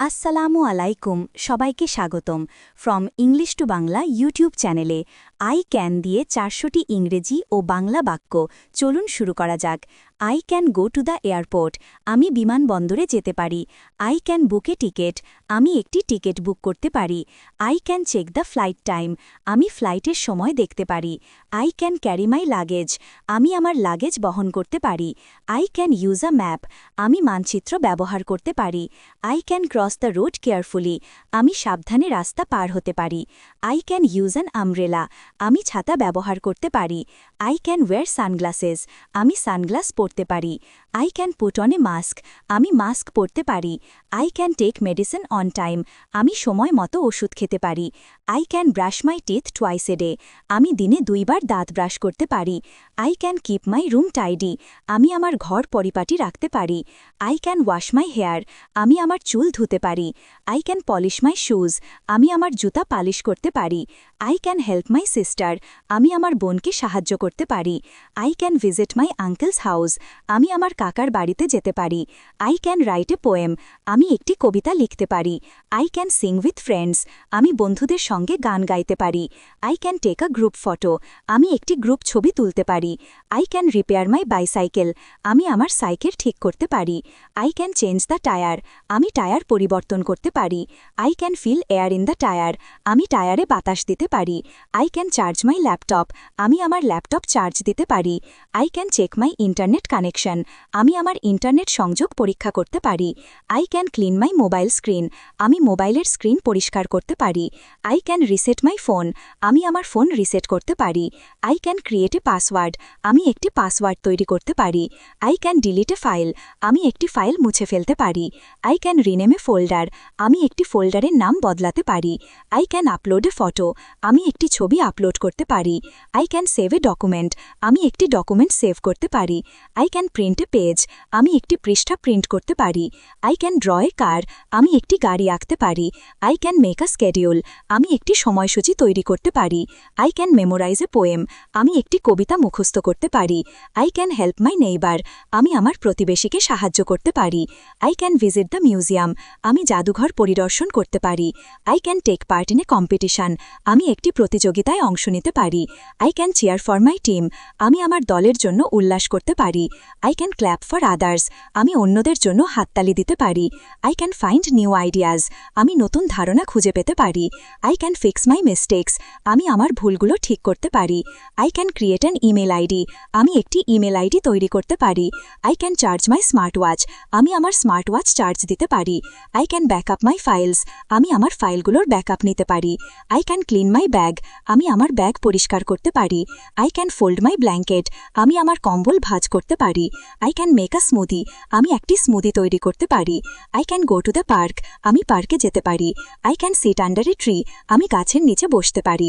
আসসালামু আলাইকুম সবাইকে স্বাগতম from English to Bangla YouTube চ্যানেলে আই ক্যান দিয়ে চারশোটি ইংরেজি ও বাংলা বাক্য। চলুন শুরু করা যাক। I can go to the airport. আমি বিমানবন্দরে যেতে পারি। I can book a ticket. আমি একটি টিকেট বুক করতে পারি। I can check the flight time. আমি ফ্লাইটের সময় দেখতে পারি। I can carry my luggage. আমি আমার লাগেজ বহন করতে পারি। I can use a map. আমি মানচিত্র ব্যবহার করতে পারি। I can cross the road carefully. আমি সাবধানে রাস্তা পার হতে পারি। I can use an umbrella. আমি ছাতা ব্যবহার করতে পারি। আই ক্যান ওয়্যার সানগ্লাসেস আমি সানগ্লাস পরতে পারি। I can put on a mask আমি মাস্ক পরতে পারি। I can take medicine on time আমি সময় মতো ওষুধ খেতে পারি। I can brush my teeth twice a day আমি দিনে দুইবার দাঁত ব্রাশ করতে পারি। I can keep my room tidy আমি আমার ঘর পরিপাটি রাখতে পারি। I can wash my hair আমি আমার চুল ধুতে পারি। I can polish my shoes আমি আমার জুতা পালিশ করতে পারি। I can help my sister আমি আমার বোনকে সাহায্য করতে পারি। I can visit my uncle's house আমি আমার কাকার বাড়িতে যেতে পারি। I can write a poem আমি একটি কবিতা লিখতে পারি। I can sing with friends আমি বন্ধুদের সঙ্গে গান গাইতে পারি। I can take a group photo আমি একটি গ্রুপ ছবি তুলতে পারি। I can repair my bicycle আমি আমার সাইকেল ঠিক করতে পারি। I can change the tyre আমি টায়ার পরিবর্তন করতে পারি। I can fill air in the tyre আমি টায়ারে বাতাস দিতে পারি। I can charge my laptop আমি আমার ল্যাপটপ চার্জ দিতে পারি। I can check my internet connection আমি আমার ইন্টারনেট সংযোগ পরীক্ষা করতে পারি। I can clean my mobile screen আমি মোবাইলের স্ক্রিন পরিষ্কার করতে পারি। I can reset my phone আমি আমার ফোন রিসেট করতে পারি। I can create a password আমি একটি পাসওয়ার্ড তৈরি করতে পারি। I can delete a file আমি একটি ফাইল মুছে ফেলতে পারি। I can rename a folder আমি একটি ফোল্ডারের নাম বদলাতে পারি। I can upload a photo আমি একটি ছবি আপলোড করতে পারি। I can save a document আমি একটি ডকুমেন্ট সেভ করতে পারি। I can print a page আমি একটি পৃষ্ঠা প্রিন্ট করতে পারি। I can draw a car আমি একটি গাড়ি আঁকতে পারি। I can make a schedule আমি একটি সময়সূচি তৈরি করতে পারি। I can memorize a poem আমি একটি কবিতা মুখস্থ করতে পারি। I can help my neighbour আমি আমার প্রতিবেশীকে সাহায্য করতে পারি। I can visit the museum আমি জাদুঘর পরিদর্শন করতে পারি। I can take part in a competition আমি একটি প্রতিযোগিতায় অংশ নিতে পারি। I can cheer for my team আমি আমার দলের জন্য উল্লাস করতে পারি। I can clap for others আমি অন্যদের জন্য হাততালি দিতে পারি। I can find new ideas আমি নতুন ধারণা খুঁজে পেতে পারি। I can fix my mistakes আমি আমার ভুলগুলো ঠিক করতে পারি। I can create an email ID আমি একটি ইমেল আইডি তৈরি করতে পারি। I can charge my smart watch আমি আমার স্মার্ট ওয়াচ চার্জ দিতে পারি। I can backup my files আমি আমার ফাইলগুলোর ব্যাকআপ নিতে পারি। I can clean my bag আমি আমার ব্যাগ পরিষ্কার করতে পারি। I can fold my blanket আমি আমার কম্বল ভাজ করতে পারি। I can make a smoothie আমি একটি স্মুদি তৈরি করতে পারি। I can go to the park আমি পার্কে যেতে পারি। I can sit under a tree আমি গাছের নিচে বসতে পারি।